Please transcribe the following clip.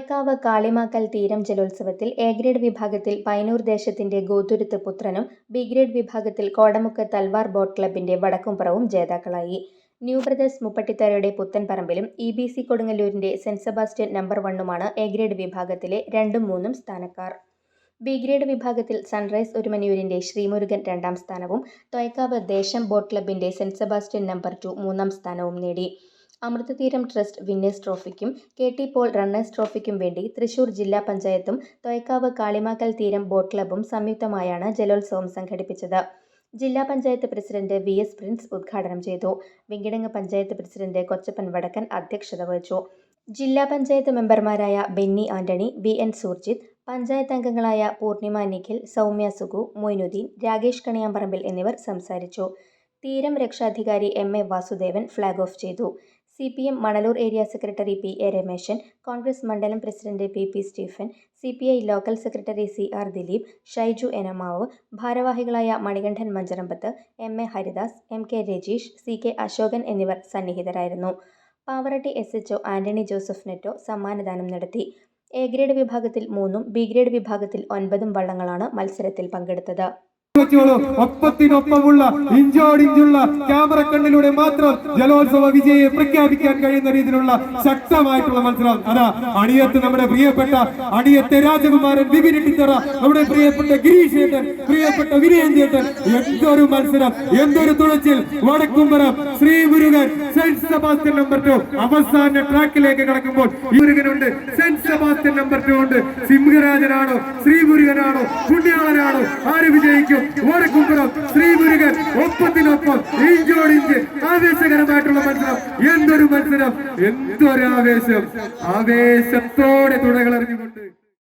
തൊയക്കാവ് കാളിമാക്കൽ തീരം ജലോത്സവത്തിൽ A grade വിഭാഗത്തിൽ പൈനൂർ ദേശത്തിന്റെ ഗോതുരുത്ത് പുത്രനും ബി ഗ്രേഡ് വിഭാഗത്തിൽ കോടമുക്ക് തൽവാർ ബോട്ട് ക്ലബിന്റെ വടക്കുംപുറവും ജേതാക്കളായി. ന്യൂ ബ്രദേഴ്സ് മുപ്പട്ടിത്തറയുടെ പുത്തൻപറമ്പിലും ഇ ബി സി കൊടുങ്ങല്ലൂരിന്റെ സെന്റ് സെബാസ്റ്റ്യൻ നമ്പർ വണ്ണുമാണ് എ ഗ്രേഡ് വിഭാഗത്തിലെ രണ്ടും മൂന്നും സ്ഥാനക്കാർ. ബി ഗ്രേഡ് വിഭാഗത്തിൽ സൺറൈസ് ഒരുമനിയൂരിന്റെ ശ്രീമുരുകൻ രണ്ടാം സ്ഥാനവും തൊയക്കാവ് ദേശം ബോട്ട് ക്ലബിന്റെ സെന്റ് സെബാസ്റ്റ്യൻ നമ്പർ ടു മൂന്നാം സ്ഥാനവും നേടി. അമൃതതീരം ട്രസ്റ്റ് വിന്നേഴ്സ് ട്രോഫിക്കും കെ ടി പോൾ റണ്ണേഴ്സ് ട്രോഫിക്കും വേണ്ടി തൃശൂർ ജില്ലാ പഞ്ചായത്തും തൊയക്കാവ് കാളിമാക്കൽ തീരം ബോട്ട് ക്ലബ്ബും സംയുക്തമായാണ് ജലോത്സവം സംഘടിപ്പിച്ചത്. ജില്ലാ panchayat president V S Prince ഉദ്ഘാടനം ചെയ്തു. വെങ്കിടങ്ങ് പഞ്ചായത്ത് പ്രസിഡന്റ് കൊച്ചപ്പൻ വടക്കൻ അധ്യക്ഷത വഹിച്ചു. ജില്ലാ പഞ്ചായത്ത് മെമ്പർമാരായ Benny Antony B N Surjith panchayat അംഗങ്ങളായ പൂർണിമ നിഖിൽ സൗമ്യ സുഗു മൊയ്നുദ്ദീൻ രാകേഷ് കണിയാമ്പറമ്പിൽ എന്നിവർ സംസാരിച്ചു. തീരം രക്ഷാധികാരി M A Vasudevan flag off ചെയ്തു. C P M Manalur area secretary P A Rameshan Congress മണ്ഡലം president P P Stephen C P I local secretary C R Dileep Shaiju Enamavu ഭാരവാഹികളായ Manikandan Mancharambath M A Haridas M K Rajeesh C K Ashokan എന്നിവർ സന്നിഹിതരായിരുന്നു. Pavaratty S H Antony Joseph Netto സമ്മാനദാനം നടത്തി. A grade വിഭാഗത്തിൽ മൂന്നും B grade വിഭാഗത്തിൽ ഒൻപതും വള്ളങ്ങളാണ് മത്സരത്തിൽ പങ്കെടുത്തത്. ഒപ്പത്തിനൊപ്പമുള്ള ഇഞ്ചോടിഞ്ചുള്ള ക്യാമറ കണ്ണിലൂടെ മാത്രം ജലോത്സവ വിജയെ പ്രഖ്യാപിക്കാൻ കഴിയുന്ന രീതിയിലുള്ള ശക്തമായിട്ടുള്ള മത്സരം. അതാ അണിയത്ത് നമ്മുടെ പ്രിയപ്പെട്ട അണിയത്തെ രാജകുമാരൻ വിപിൻ ഇട്ടിത്തറ നമ്മുടെ പ്രിയപ്പെട്ട ഗിരീഷ് ചേട്ടൻ പ്രിയപ്പെട്ട വിനയൻ ചേട്ടൻ എന്തൊരു മത്സരം എന്തൊരു തുഴച്ചിൽ. Vadakkumpuram Sree Murugan saint Sebastian number two. അവസാന ട്രാക്കിലേക്ക് കടക്കുമ്പോൾ മുരുകനുണ്ട് സെന്റ് സെബാസ്റ്റ്യൻ നമ്പർ ടു ഉണ്ട്. സിംഹരാജനാണോ ശ്രീ മുരുകനാണോ പുണ്യാളനാണോ ആര് വിജയിക്കും? വടക്കുംപുറം ശ്രീ മുരുകൻ ഒപ്പത്തിനൊപ്പം ഇഞ്ചോടിഞ്ച് ആവേശകരമായിട്ടുള്ള മത്സരം. എന്തൊരു മത്സരം? എന്തൊരു ആവേശം ആവേശത്തോടെ തുണകൾ എറിഞ്ഞുകൊണ്ട്